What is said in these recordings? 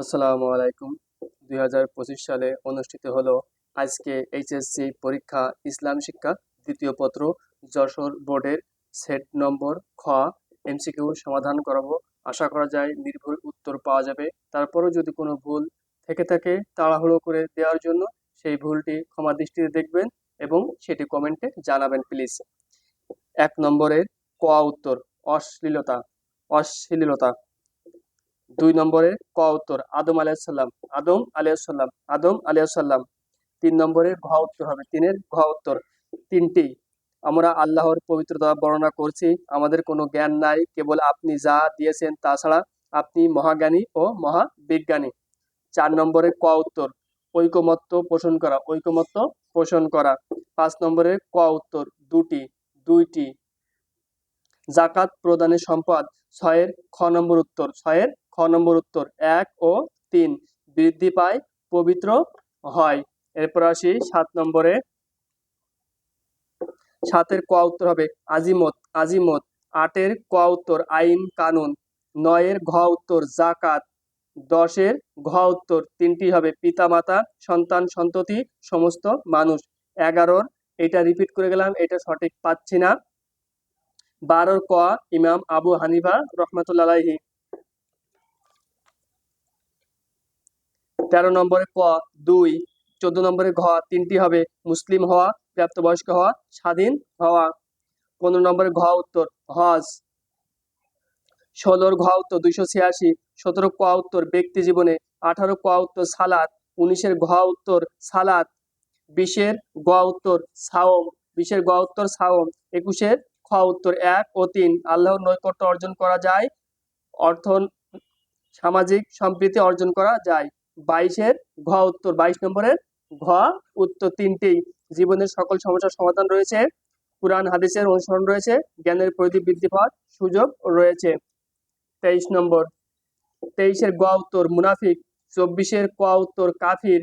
আসসালামু আলাইকুম। দুই হাজার পঁচিশ সালে অনুষ্ঠিত হলো আজকে এইচএসসি পরীক্ষা ইসলাম শিক্ষা দ্বিতীয় পত্র যশোর বোর্ডের সেট নম্বর খ। এমসিকিউ সমাধান করাবো। আশা করা যায় নির্ভুল উত্তর পাওয়া যাবে। তারপরও যদি কোনো ভুল থেকে থাকে তাড়াহুড়ো করে দেওয়ার জন্য সেই ভুলটি ক্ষমা দৃষ্টিতে দেখবেন এবং সেটি কমেন্টে জানাবেন প্লিজ। এক নম্বরের ক উত্তর, অশ্লীলতা অশ্লীলতা। দুই নম্বরে ক উত্তর, আদম আলাইসাল্লাম আদম আলাইসাল্লাম আদম আলাইসাল্লাম তিন নম্বরে ঘ উত্তর হবে। তিনের ঘ উত্তর। তিনটি, আমরা আল্লাহর পবিত্রতা বর্ণনা করছি। আমাদের কোনো জ্ঞান নাই, কেবল আপনি যা দিয়েছেন তাছাড়া আপনি মহাজ্ঞানী ও মহাবিজ্ঞানী। চার নম্বরে ক উত্তর। ঐকমত্য পোষণ করা, ঐকমত্য পোষণ করা। পাঁচ নম্বরে ক উত্তর। দুটি, দুইটি। জাকাত প্রদানের সম্পদ, ছয়ের খ নম্বর উত্তর। ছয়ের নম্বর উত্তর, এক ও তিন বৃদ্ধি পায়, পবিত্র হয়। এরপর আসি সাত নম্বরে। সাতের ক উত্তর হবে আজিমত আজিমত। আটের ক উত্তর আইন, কানুন। নয়ের ঘ উত্তর জাকাত। দশের ঘ উত্তর তিনটি হবে পিতামাতা, সন্তান, সন্ততি, সমস্ত মানুষ। এগারোর, এটা রিপিট করে গেলাম, এটা সঠিক পাচ্ছি না। বারোর ক ইমাম আবু হানিফা রহমতুল্লাহি তেরো নম্বরে ক, দুই, চোদ্দ নম্বরে ঘ, তিনটি হবে মুসলিম হওয়া, প্রাপ্তবয়স্ক হওয়া, স্বাধীন হওয়া। পনেরো নম্বরে ঘ উত্তর, হজ। ষোলোর ঘ উত্তর, দুইশো ছিয়াশি। সতেরো ক উত্তর, ব্যক্তি জীবনে। আঠারো ক উত্তর সালাদ উনিশের ঘ উত্তর সালাদ বিশের গ উত্তর, সাওম। বিশের গ উত্তর, সাওম। একুশের খ উত্তর, এক ও তিন। আল্লাহর নৈকট্য অর্জন করা যায়। অর্থ সামাজিক সম্প্রীতি অর্জন করা যায়। বাইশের ঘ উত্তর, বাইশ নম্বরের ঘ উত্তর তিনটেই। জীবনের সকল সমস্যার সমাধান রয়েছে। কোরআন হাদিসের অনুসরণ রয়েছে। জ্ঞানের পরিধি বৃদ্ধি পাওয়ার সুযোগ রয়েছে। তেইশ নম্বর, তেইশের গ উত্তর মুনাফিক, চব্বিশের ক উত্তর কাফির,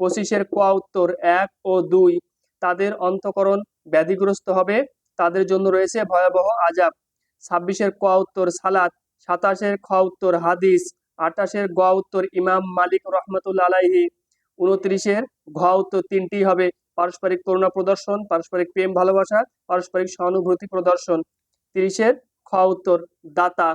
পঁচিশের ক উত্তর এক ও দুই। তাদের অন্তকরণ ব্যাধিগ্রস্ত হবে। তাদের জন্য রয়েছে ভয়াবহ আজাব ছাব্বিশের ক উত্তর সালাত, সাতাশের খ উত্তর হাদিস আটাশের গ উত্তর ইমাম মালিক রহমতুল্লা আলাইহি। উনত্রিশের ঘ উত্তর তিনটি হবে পারস্পরিক করুণা প্রদর্শন, পারস্পরিক প্রেম ভালোবাসা, পারস্পরিক সহানুভূতি প্রদর্শন। তিরিশের খ উত্তর দাতা।